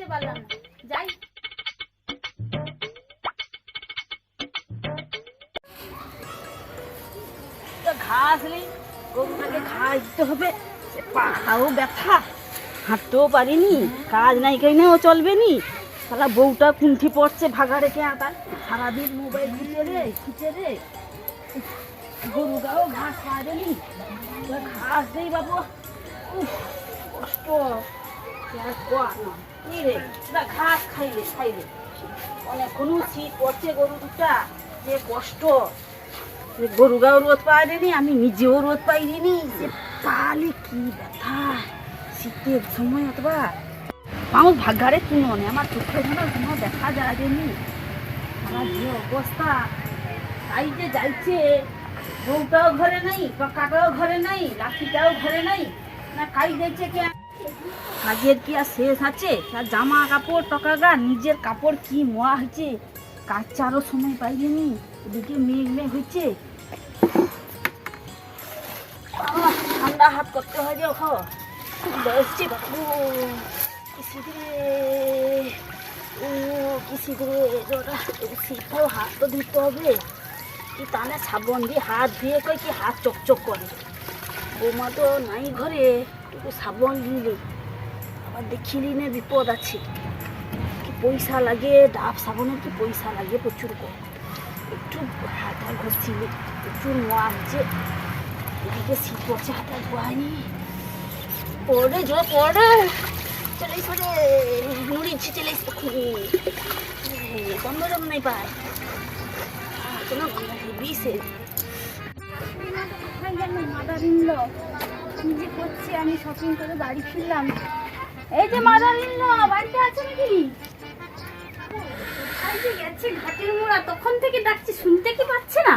থাকতে পারলাম না। যাই। ঘাস নেই, গরুটাকে ঘাস দিতে হবে। পাখাও ব্যথা, হাঁটতেও পারিনি, কাজ নাই কেনেও চলবে নি সারা বউটা কুণ্ঠি পড়ছে ভাগা রেখে আবার। সারাদিন মোবাইল ঘুরে রে খুঁজে রে। গরুটাও ঘাস খাওয়া দেনি এবার ঘাস দেই বাবু। কষ্ট। ঘাস খাইলে খাইলে অনেকক্ষণ শীত পড়ছে গরু দুটা যে কষ্ট গরু গাও রোদ পাইনি আমি নিজেও রোদ পাইনি যে পালে কি ব্যথা শীতের সময় অথবা ভাগ্যারে তুলো নেই আমার চোখে যেন কোনো দেখা যায়নি আমার যে অবস্থা তাই যে যাইছে বউটাও ঘরে নাই কাকাটাও ঘরে নাই লাঠিটাও ঘরে নাই না কাই যাইছে কে কাজের কি আর শেষ আছে? আর জামা কাপড়, টকাগা, নিজের কাপড় কি মোয়া হয়েছে? কাজ চারও সময় পাইনি এদিকে মেঘ মেঘ হয়েছে। ঠান্ডা হাত করতে হয় বাবু। কিসি রে ও কিসি রে হাত তো ধুতে হবে। কি টানে সাবন দিয়ে হাত ধুয়ে কই কি হাত চকচক করে। বৌমা তো নাই ঘরে, একটু সাবন দিলে। আবার দেখিলি না বিপদ আছে। কি পয়সা লাগে, ডাব সাবনের কি পয়সা লাগে প্রচুর কম। একটু হাতা ঘষছিলে প্রচুর নোয়া হচ্ছে এদিকে শীত পড়ছে হাতে ধোয়ানি পড়ে, জোর পড়ে। চলে এসো রে, নুড়ি ইচ্ছে চলে এসো জম নাই পায়। কোনো গন্ধ হেবি সে আমি শপিং করে বাড়ি ফিরলাম এই যে মাদার ইনল বাড়িতে আছে নাকি গেছে ঘাটের মোড়া তখন থেকে ডাকছি শুনতে কি পাচ্ছে না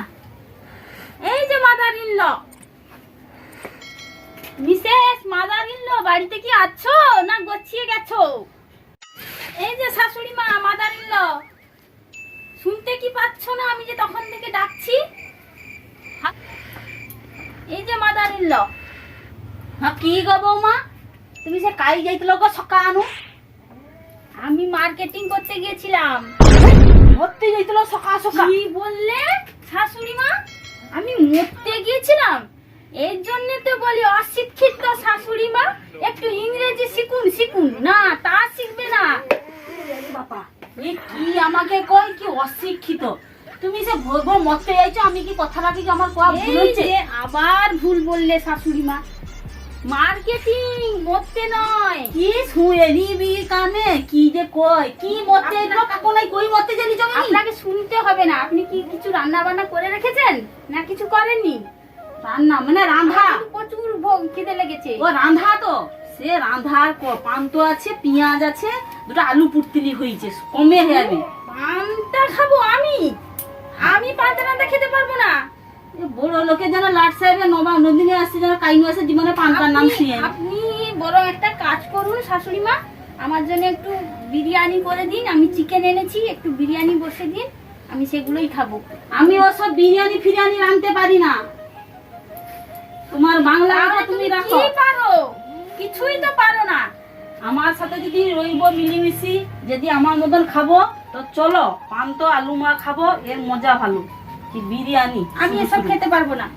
এই যে mother in law Mrs mother in law বাড়িতে কি আছো না গছিয়ে গেছো এই যে শাশুড়ি মা মাদার ইনল শুনতে কি পাচ্ছ না আমি যে তখন থেকে ডাকছি এই যে মাদার ইনল হ্যাঁ কি গো বৌমা? তুমি সে কাই যাইছিল গো সকানু আমি মার্কেটিং করতে গিয়েছিলাম। ভর্তি যাইছিল সকা সকা। কি বললে? শাশুড়ি মা আমি মরতে গিয়েছিলাম। এর জন্য তো বলি অশিক্ষিত শাশুড়ি মা একটু ইংরেজি শিখুন শিখুন না তা শিখবে না বাবা এ কি আমাকে কই কি অশিক্ষিত তুমি সে ভোগ মরতে যাইছো আমি কি কথাটা কি আমার কোয়া ভুল হয়েছে যে আবার ভুল বললে শাশুড়ি মা। মার্কেটিং মরতে নয়। কি শুয়ে নিবি কানে? কি যে কই কি মরতে? কাকো কই মরতে জানি জমি আপনাকে শুনতে হবে না। আপনি কি কিছু রান্না বান্না করে রেখেছেন? না কিছু করেননি? রান্না মানে রান্ধা প্রচুর ভোগ খিদে লেগেছে। ও রান্ধা তো? সে রান্ধার পান্তো আছে পেঁয়াজ আছে দুটো আলু পুটতিলি হয়েছে কমে যাবে পান্তা খাব আমি? আমি পান্তা পান্তা খেতে পারব না। বড় লোকে যেন লাট সাহেবের নবা নদিনে আসছে যেন কাইনু আসে জীবনে পান্তার নাম শুয়ে আপনি বরং একটা কাজ করুন শাশুড়ি মা আমার জন্য একটু বিরিয়ানি করে দিন। আমি চিকেন এনেছি একটু বিরিয়ানি বসে দিন আমি সেগুলোই খাব। আমি ওসব বিরিয়ানি ফিরিয়ানি রাঁধতে পারি না। তোমার বাংলা তুমি রাখো। কি পারো? কিছুই তো পারো না। আমার সাথে যদি রইব মিলিমিশি যদি আমার মতন খাব তো চলো পান্ত আলু মা খাব এর মজা ভালো। কি বিরিয়ানি? আমি এসব খেতে পারব না।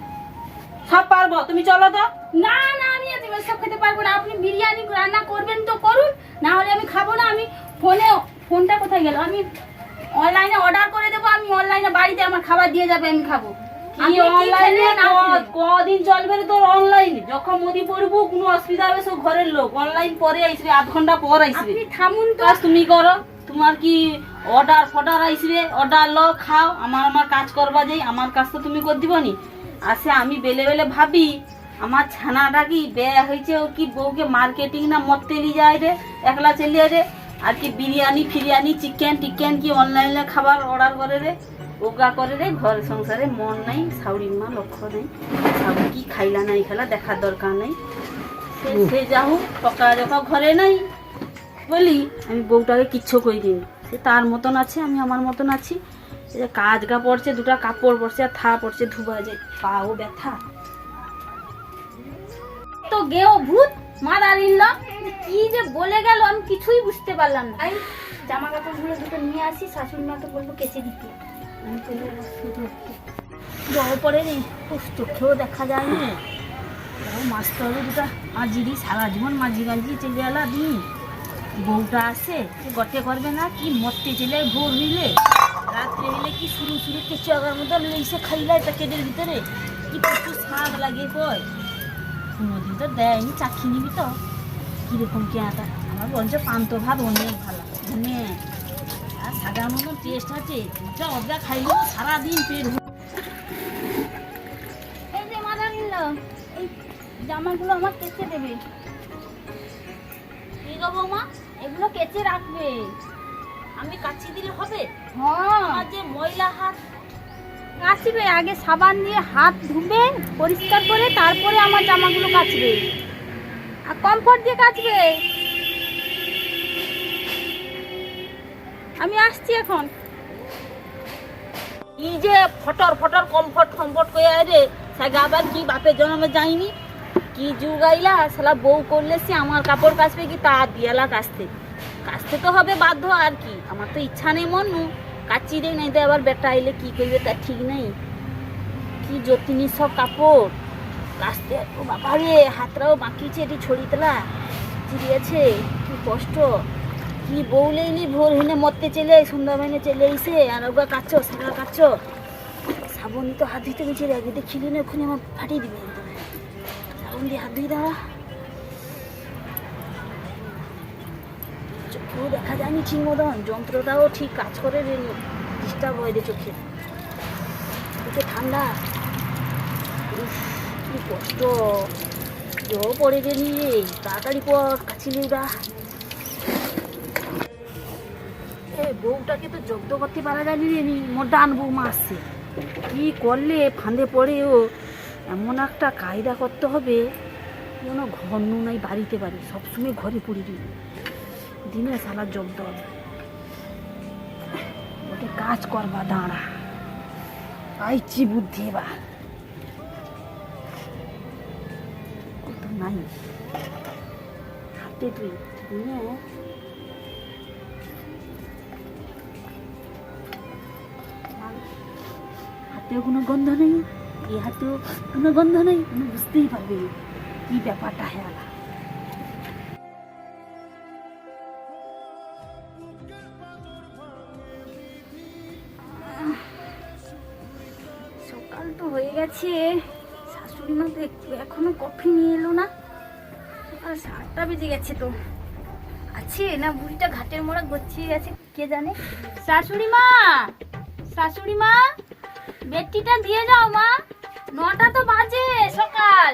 সব পারব তুমি চলো তো। না না আমি এসব খেতে পারব না। আপনি বিরিয়ানি রান্না করবেন তো করুন না হলে আমি খাব না। আমি ফোনে ফোনটা কোথায় গেল? আমি অনলাইনে অর্ডার করে দেবো আমি অনলাইনে বাড়িতে আমার খাবার দিয়ে যাবে আমি খাব। কি অনলাইনে না? কদিন চলবে রে তোর অনলাইনে যখন মোদি পড়ব কোনো অসুবিধা হবে? সব ঘরের লোক। অনলাইন পরে আইসবে আধ ঘণ্টা পর আইসবে। থামুন তো। তুমি করো। তোমার কি অর্ডার ফর্ডার আইসবে? অর্ডার লো খাও। আমার আমার কাজ করবা যাই আমার কাজ তো তুমি করে দিবনি। আসে আমি বেলে বেলে ভাবি আমার ছানাটা কি ব্যয় হয়েছে? ও কি বউকে মার্কেটিং না মরতে নিয়ে যায় রে? একলা চলিয়ে রে? আর কি বিরিয়ানি ফিরিয়ানি চিকেন টিকেন কি অনলাইনে খাবার অর্ডার করে রে? ওগা করে রে ঘর সংসারে মন নাই সাউরির মা লক্ষ্য নেই। সাউরি কি খাইলা নাই খেলা দেখার দরকার নেই। সে- সে যা হোক টকা যখন ঘরে নাই। বলি আমি বউটাকে কিচ্ছু কই দিই সে তার মতন আছে আমি আমার মতন আছি। যে কাজ গা পড়ছে দুটা কাপড় পড়ছে আর থা পড়ছে ধুবা যায় পাও ব্যথা। তো গেও ভূত মাদার ইনল কি যে বলে গেল আমি কিছুই বুঝতে পারলাম না। জামা কাপড়গুলো দুটো নিয়ে আসি শাশুড়ি মাকে বলব কেচে দিতে। জল পড়ে নি উফ, চোখেও দেখা যায়নি। মাছটা হলো দুটা মাঝিরি সারা জীবন মাঝি গাঞ্জি চলে এলা দিন বউটা সে গটে করবে না? কি মরতে চলে ভোর হইলে? রাত্রে হইলে কি শুরু শুরু কেঁচু আগার মতো লেইসে খাইলাই প্যাকেটের ভিতরে? কি প্রচুর স্বাদ লাগে কয়? কোনোদিন তো দেয়নি চাক্ষি নিবি তো। কীরকম কেনাটা আমার বলছে পান্ত ভাত অনেক ভালো। অনেক সাজার মতো টেস্ট আছে যা অর্ধা খাইলেও সারাদিন পেট এই যে মাদার নিল এই জামাগুলো আমার কেচে দেবে। কি গো বৌমা এগুলো কেচে রাখবে। আমি কাচি দিলে হবে? হ্যাঁ। যে ময়লা হাত। কাচবে আগে সাবান দিয়ে হাত ধুবে পরিষ্কার করে তারপরে আমার জামাগুলো কাচবে। আর কমফোর্ট দিয়ে কাচবে। আমি আসছি এখন। কি যে ফটর ফটর কমফর্ট কমফর্ট করে রে, সাগা আবার কি বাপের জন্মে যায়নি? কি যুগ আইলা, শালা বউ করলে সে আমার কাপড় কাচবে কি তা দিয়ালা কাচতে কাচতে তো হবে বাধ্য, আর কি? আমার তো ইচ্ছা নেই মনু কাচি দেই নাই তো আবার বেটা আইলে কি করবে তা ঠিক নেই। কি যতিনি সব কাপড়। কাচতে ও বাবা রে হাতটাও বাঁকিছে এটি ছড়িতলা। চিড়িয়েছে, কি কষ্ট। কি বউ লেইলি ভোর হইনে মরতে চলে সন্ধ্যা বাইনে চলে এসে আর ওগা কাচ্ছ সারা কাচ্ছ। সাবন তো হাত ধুইতে গেছি রে দেখিলি না ওখানে আমার ফাটিয়ে দিবে। সাবন দিয়ে হাত ধুই দেওয়া চোখেও দেখা যায়নি ঠিক মতন, যন্ত্রটাও ঠিক কাজ করে ডিস্টার্ব হয় চোখে। চোখে ঠান্ডা। কি কষ্ট। জল পড়ে গেলি তাড়াতাড়ি পর কাছিলি ওটা এ, বউটাকে তো জব্দ করতে পারা যায়নি রে মোর ডান বৌমা আসছে কি করলে, ফাঁদে পড়ে ও। এমন একটা কায়দা করতে হবে যেন ঘর নু নাই বাড়িতে পারি, সবসময় ঘরে পড়ি দিনে সালা জব্দ হবে। ওকে কাজ করবা, দাঁড়া। আইছি বুদ্ধি তো নাই। হাতে তুই নিয়ে হাতেও কোনো গন্ধ নেই, এই হাতেও কোনো গন্ধ নেই কোনো বুঝতেই পারবে কি ব্যাপারটা হেয়ালা। সকাল তো হয়ে গেছে, শাশুড়ি মা তো একটু এখনও কফি নিয়ে এলো না। সকাল সাতটা বেজে গেছে তো। আছে না বুড়িটা ঘাটের মোড়া গচ্ছিয়ে গেছে, কে জানে? শাশুড়ি মা! শাশুড়ি মা! বেডটিটা দিয়ে যাও, মা। নটা তো বাজে সকাল।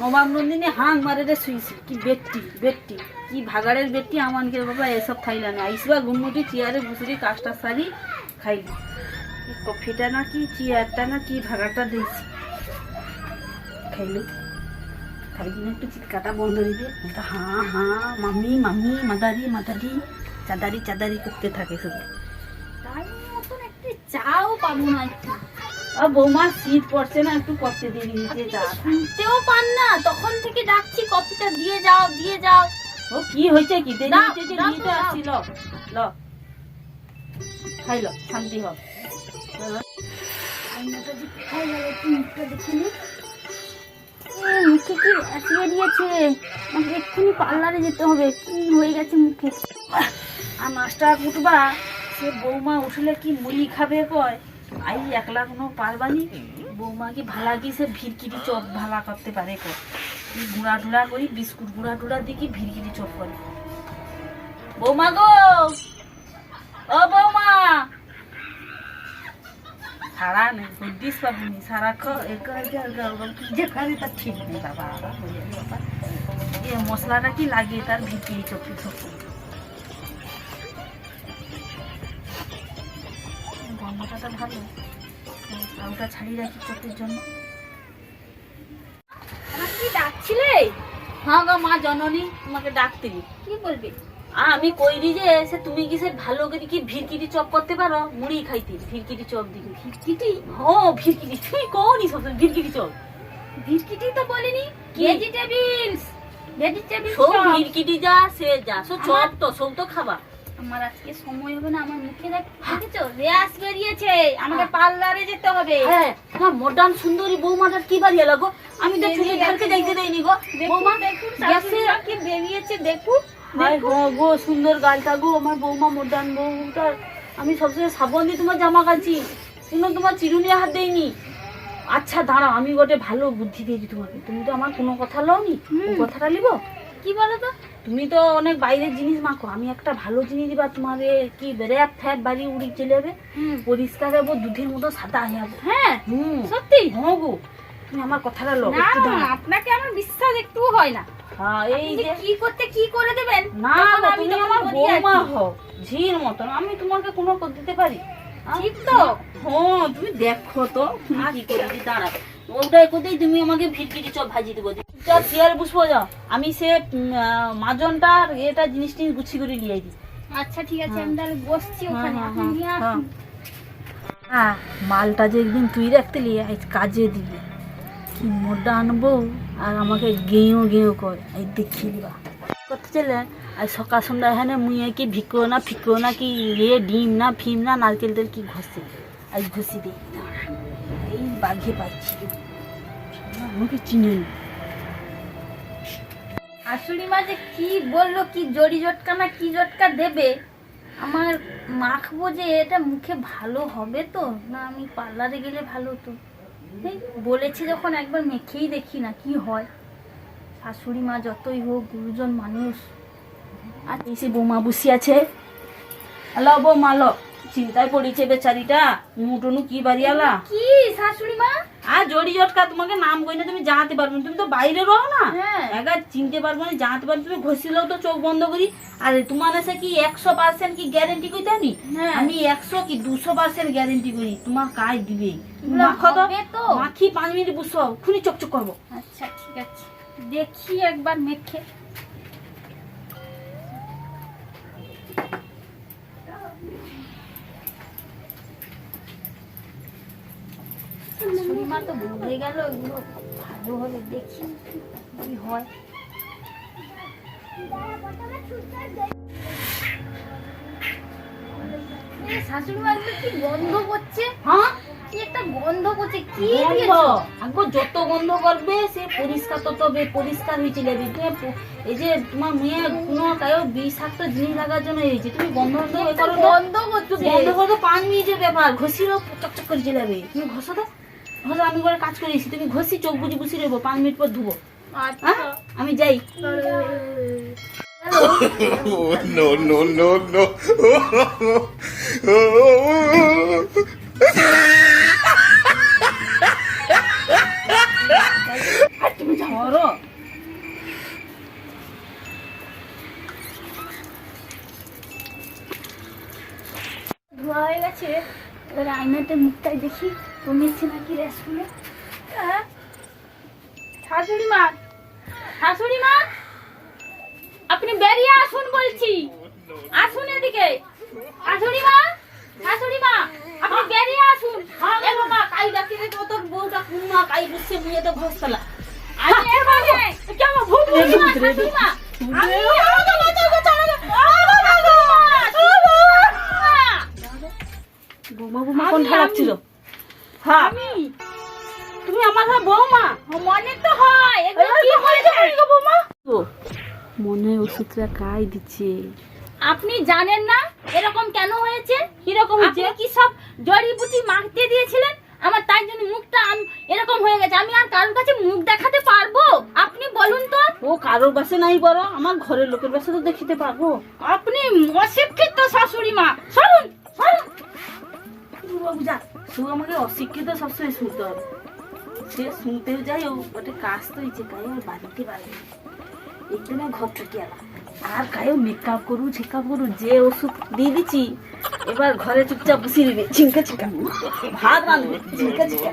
নবাব নন্দিনী হাং মারে রে শুইছি। কি বেটটি বেটটি কি ভাগাড়ের বেটটি আমানকে বাবা, এসব খাইলা না। আইসবা গুমুটি চেয়ারে বসে কাজটা সারি, খাইলি। কফিটা না কি, চেয়ারটা না কি ভাগাটা দিয়েছি। খাইলি? খাইলি না একটু চিৎকাটা বন্ধ দিবে হ্যাঁ হ্যাঁ মাম্মি মাম্মি মাদারি মাদারি, চাদারি চাদারি করতে থাকে শুধু চাও পাবো না একটু। বৌমা শীত পড়ছে না একটু করতে দিয়ে দিয়েছে শুনতেও পান না তখন থেকে ডাকছি কফিটা দিয়ে যাও দিয়ে যাও। ও কি হয়েছে কি? দেরি হয়েছে যে নিয়ে তো তো আসছি ল ল খাই ল শান্তি হ মুখে কি আসিয়ে দিয়েছে? আমাকে এক্ষুনি পার্লারে যেতে হবে কি হয়ে গেছে মুখে? আর মাস্টার কুটবা সে বৌমা উঠলে কি মুড়ি খাবে কয়? আই, একলা কোনো পারবানি? বৌমা কি ভালা কি সে ভিরকিরি চপ ভালা করতে পারে কয়? কি গুঁড়া টুড়া করি, বিস্কুট গুঁড়া টুড়া দিয়ে কি ভিরকিরি চপ করে? বৌমা গো! ও বৌমা! সারা নেই বুদ্ধিস পাবনি একা কি যে তার ঠিক নেই বাবা এ মশলাটা কি লাগে তার ভিতরি চপি চপ গন্ধটা ভালো আলুটা ছাড়িয়ে রাখি চপের জন্য। কি ডাকছিলে? হ্যাঁ গো মা জননী তোমাকে কি বলবে? আমি কইরি যে সে তুমি কি সে ভালো করে কি ভিরকিরি চপ করতে পারো? মুড়ি খাইতে ভিরকিরি চপ দিকে ভিটকিটি ও ভিরকিরি তুমি কোনি সব ভিরকিরি চপ? ভিটকিটি তো বলিনি? ভেজিটেবিলস ভেজিটেবিল সব চপ। ভিড়কিটি যা সে যা সব চপ তো সব তো খাবা। আমার আজকে সময় হবে না আমার মুখে দেখ দেখেছ? রেয়াস বেরিয়েছে। আমাকে পার্লারে যেতে হবে। হ্যাঁ মডার্ন সুন্দরী বৌমাটার কি বাড়ি লাগো আমি তো চুলে ধারকে যাইতে দেয়নি গো। বৌমা দেখুন গ্যাসে কি বেরিয়েছে দেখুন হায় গো গো সুন্দর গালটা গো আমার বৌমা মডার্ন বউটা আমি সবসময় সাবন দিয়ে তোমার জামা কাচি। কোনো তোমার চিরুনি হাত দেয়নি আচ্ছা দাঁড়াও আমি গোটে ভালো বুদ্ধি দিয়েছি তোমাকে। তুমি তো আমার কোনো কথা লওনি। কথাটা লিবো? কি বলো তো? তুমি তো অনেক বাইরের জিনিস মাখো। আমি একটা ভালো জিনিস দিবা তোমার কি র্যাপ ফ্যাপ বাড়ি উড়ি চলে যাবে? পরিষ্কার হব দুধের মতো সাদা হয়ে যাব। হ্যাঁ হুম। সত্যি? হ্যাঁ গো। তুমি আমার কথাটা লো না একটু না, দাঁড়াও। আপনাকে আমার বিশ্বাস একটুও হয় না। হ্যাঁ এই যে কি করতে কি করে দেবেন? না আমি আমার বৌমা হও ঝির আমি তোমাকে কোনো করে দিতে পারি? ঠিক তো। হ্যাঁ তুমি দেখো তো কি করে দাঁড়া ওটাই কোথায় তুমি আমাকে ভিটকিটি চপ ভাজি দেবো। চেয়ারে বসবো যাও আমি সে মাজনটার এটা জিনিস টিনিস গুছি করে নিয়ে দিই আচ্ছা ঠিক আছে হ্যাঁ। আমি তাহলে বসছি ওখানে। হ্যাঁ, নিয়ে হ্যাঁ। হ্যাঁ। মালটা যে একদিন তুই রাখতে লিয়ে আজ কাজে দিবি। কি মোটা আনব। আর আমাকে গেঁয়ো গেঁয়ো কর। এই দেখিয়ে দিবা। করতে চলে আর সকাল সন্ধ্যা হ্যাঁ মুই কি ভিকো না ফিকো না কি ইয়ে ডিম না ফিম না নারকেল তেল কি ঘষে? আজ ঘষি দিই। এই বাঘে পাচ্ছি। আমাকে চিনে? নি। শাশুড়ি মা যে কি বলল, কি জড়ি জটকা না কি জটকা দেবে? আমার মাখবো যে এটা মুখে ভালো হবে তো? না, আমি পার্লারে গেলে ভালো তো বলেছে যখন, একবার মেখেই দেখি না কি হয়। শাশুড়ি মা যতই হোক, গুরুজন মানুষ। আর এই সে বৌমা বসি আছে। আলো বৌমা, আলো। চিন্তায় পড়েছে বেচারিটা। মুটুনু কি বাড়িয়ালা কি, শাশুড়ি মা? আর জড়ি জটকা তোমাকে নাম কই না তুমি জানাতে পারবে না। তুমি তো বাইরে রও না। হ্যাঁ। একা চিনতে পারব না জানাতে পারবে তুমি ঘষিলেও তো চোখ বন্ধ করি। আর তোমার এসে কি একশো পার্সেন্ট কি গ্যারেন্টি আমি হ্যাঁ। আমি একশো কি দুশো পার্সেন্ট গ্যারেন্টি করি তোমার কাজ দিবে। মাখো তো। মাখি পাঁচ মিনিট বসো খুনি চকচক করব। আচ্ছা ঠিক আছে। দেখি একবার মেখে। শাশুড়ি মা তো গেল এগুলো ভালো হবে দেখি কি হয়। এ, শাশুড়ি মা কি গন্ধ করছে? হ্যাঁ? কি একটা গন্ধ করছে? কি গন্ধ? যত গন্ধ করবে সে পরিষ্কার তত পরিষ্কার এই যে তোমার মেয়ে কোনো কায়ো বিষাক্ত জিনিস লাগার জন্য হয়েছে তুমি গন্ধ গন্ধ এ একটা করো তো। গন্ধ একটু করছে বন্ধ করো পাঁচ মিনিটের ব্যাপার ঘষিও চকচক করে চলে যাবে তুমি ঘষো তো। ঘষো আমি করে কাজ করেছি তুমি ঘষি চোখ বুঝি বুঝি নেব পাঁচ মিনিট পর ধুবো। আচ্ছা। হ্যাঁ? আমি যাই। no, no, no, no. আর তুমি ধরো ধোয়া হয়ে গেছে এবার আয়নাতে মুখটাই দেখি। কমেছে নাকি রেসগুলো হ্যাঁ? শাশুড়ি মা শাশুড়ি মা আপনি বেরিয়ে আসুন বলছি আসুন এদিকে শাশুড়ি মা শাশুড়ি মা আপনি বেরিয়ে আসুন হ্যাঁ গো বাবা কাই ডাকি রে তো তোর বউটা কুমা কাই বুঝছে মুয়ে তো ঘষতলা আমি এখানে কেমন ভূত শাশুড়ি মা, শাশুড়ি মা, আমি মা। বৌমা বৌমা কোন ঠালাচ্ছিল হ্যাঁ আমি? তুমি আমার বৌমা? মনে তো হয়। কি হয়েছে তো মনে হয় ওষুধটা কাই দিচ্ছে। আপনি জানেন না এরকম কেন হয়েছে? কীরকম হচ্ছে কি সব জড়িবুটি মাখতে দিয়েছিলেন? আমার তাই জন্য মুখটা আম- এরকম হয়ে গেছে। আমি আর কারোর কাছে মুখ দেখাতে পারব? আপনি বলুন তো। ও কারোর বাসে নাই বড়। আমার ঘরের লোকের বাসে তো দেখিতে পারব। আপনি অশিক্ষিত শাশুড়ি মা। সরুন সরুন। বাবু যা। তুই আমাকে অশিক্ষিত সবসময় শুনতে হবে। সে শুনতেও যাই ও ওটা কাজ তো ইচ্ছে কাই ওর বাড়িতে বাড়ি একদিনে ঘর থেকে আলা আর কায়ও মেকআপ করু চেকআপ করু যে ওষুধ দিয়ে দিচ্ছি, এবার ঘরে চুপচাপ বসিয়ে দিবে চিঙ্কা চিকা ভাত রাঁধবে। চিঙ্কা চিকা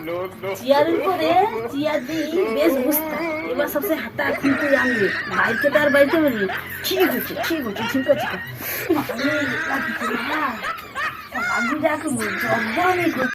চেয়ারের পরে চেয়ার দিয়ে বেশ বুঝতে এবার সবসে হাতা খুলতে জানবে। বাইকে তার বাড়িতে বলবে ঠিক হচ্ছে ঠিক হচ্ছে চিঙ্কা চিকা হ্যাঁ। লাগি ডাকবো জব্দ আমি